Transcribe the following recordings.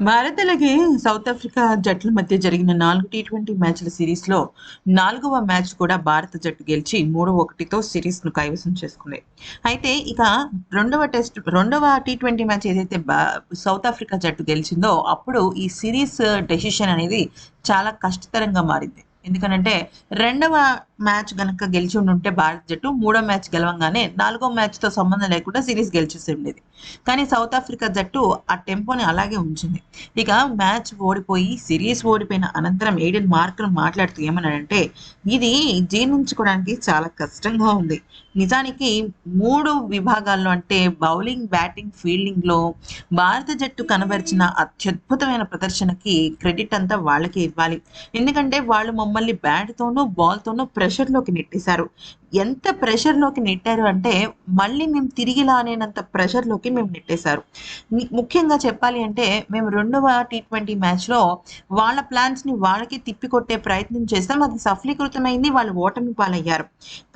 భారత్ అలాగే south Africa జట్ల మధ్య జరిగిన నాలుగు టీ ట్వంటీ మ్యాచ్ల సిరీస్లో నాలుగవ మ్యాచ్ కూడా భారత జట్టు గెలిచి మూడు ఒకటితో సిరీస్ను కైవసం చేసుకుంది. అయితే ఇక రెండవ టెస్ట్ రెండవ టీ ట్వంటీ మ్యాచ్ ఏదైతే సౌత్ ఆఫ్రికా జట్టు గెలిచిందో అప్పుడు ఈ సిరీస్ డెసిషన్ అనేది చాలా కష్టతరంగా మారింది. ఎందుకనంటే రెండవ మ్యాచ్ గనక గెలిచి ఉంటే భారత జట్టు మూడో మ్యాచ్ గెలవంగానే నాలుగో మ్యాచ్తో సంబంధం లేకుండా సిరీస్ గెలిచేసి ఉండేది కానీ సౌత్ ఆఫ్రికా జట్టు ఆ టెంపోని అలాగే ఉంచింది. ఇక మ్యాచ్ ఓడిపోయి సిరీస్ ఓడిపోయిన అనంతరం ఏడెన్ మార్కులు మాట్లాడుతూ ఏమన్నాడంటే ఇది జీర్ణించుకోవడానికి చాలా కష్టంగా ఉంది. నిజానికి మూడు విభాగాల్లో అంటే బౌలింగ్ బ్యాటింగ్ ఫీల్డింగ్లో భారత జట్టు కనబరిచిన అత్యద్భుతమైన ప్రదర్శనకి క్రెడిట్ అంతా వాళ్ళకే ఇవ్వాలి. ఎందుకంటే వాళ్ళు మమ్మల్ని బ్యాట్తోనూ బాల్తోనూ ప్రెషర్లోకి నెట్టేశారు. ఎంత ప్రెషర్లోకి నెట్టారు అంటే మళ్ళీ మేము తిరిగి లానేనంత ప్రెషర్లోకి మేము నెట్టేశారు. ముఖ్యంగా చెప్పాలి అంటే మేము రెండవ టీ ట్వంటీ మ్యాచ్లో వాళ్ళ ప్లాన్స్ని వాళ్ళకి తిప్పికొట్టే ప్రయత్నం చేస్తాం. అది సఫలీకృతమైంది. వాళ్ళు ఓటమి పాలయ్యారు.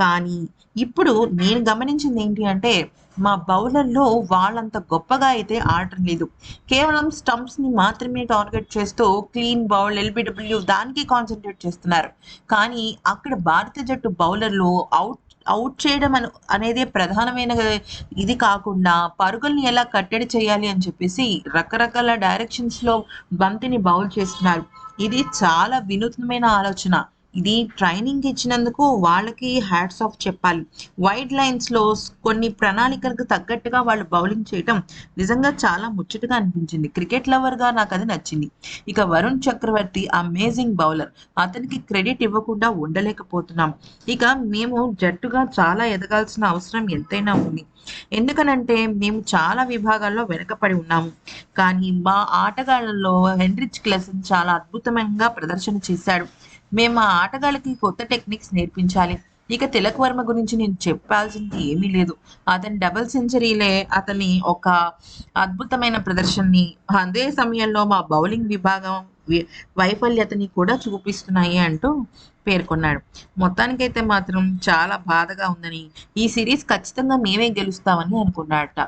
కానీ ఇప్పుడు నేను గమనించింది ఏంటి అంటే మా బౌలర్లో వాళ్ళంత గొప్పగా అయితే ఆడటం లేదు. కేవలం స్టంప్స్ని మాత్రమే టార్గెట్ చేస్తూ క్లీన్ బౌల్ ఎల్బిడబ్ల్యూ దానికి కాన్సన్ట్రేట్ చేస్తున్నారు. కానీ అక్కడ భారత జట్టు బౌలర్లు అవుట్ అవుట్ చేయడం అను అనేది ప్రధానమైన ఇది కాకుండా పరుగుల్ని ఎలా కట్టడి చేయాలి అని చెప్పేసి రకరకాల డైరెక్షన్స్లో బంతిని బౌల్ చేస్తున్నారు. ఇది చాలా వినూత్నమైన ఆలోచన. ఇది ట్రైనింగ్ ఇచ్చినందుకు వాళ్ళకి హ్యాట్స్ ఆఫ్ చెప్పాలి. వైడ్ లైన్స్లో కొన్ని ప్రణాళికలకు తగ్గట్టుగా వాళ్ళు బౌలింగ్ చేయటం నిజంగా చాలా ముచ్చటగా అనిపించింది. క్రికెట్ లవర్గా నాకు అది నచ్చింది. ఇక వరుణ్ చక్రవర్తి అమేజింగ్ బౌలర్. అతనికి క్రెడిట్ ఇవ్వకుండా ఉండలేకపోతున్నాం. ఇక మేము జట్టుగా చాలా ఎదగాల్సిన అవసరం ఎంతైనా ఉంది. ఎందుకనంటే మేము చాలా విభాగాల్లో వెనకపడి ఉన్నాము. కానీ మా ఆటగాళ్ళలో హెన్రిచ్ క్లెసన్ చాలా అద్భుతంగా ప్రదర్శన చేశాడు. మేము ఆ ఆటగాళ్ళకి కొత్త టెక్నిక్స్ నేర్పించాలి. ఇక తిలక్ వర్మ గురించి నేను చెప్పాల్సింది ఏమీ లేదు. అతని డబుల్ సెంచరీలే అతని ఒక అద్భుతమైన ప్రదర్శనని అదే సమయంలో మా బౌలింగ్ విభాగం వైఫల్యతని కూడా చూపిస్తున్నాయి అంటూ పేర్కొన్నాడు. మొత్తానికైతే మాత్రం చాలా బాధగా ఉందని ఈ సిరీస్ ఖచ్చితంగా మేమే గెలుస్తామని అనుకున్నాడట.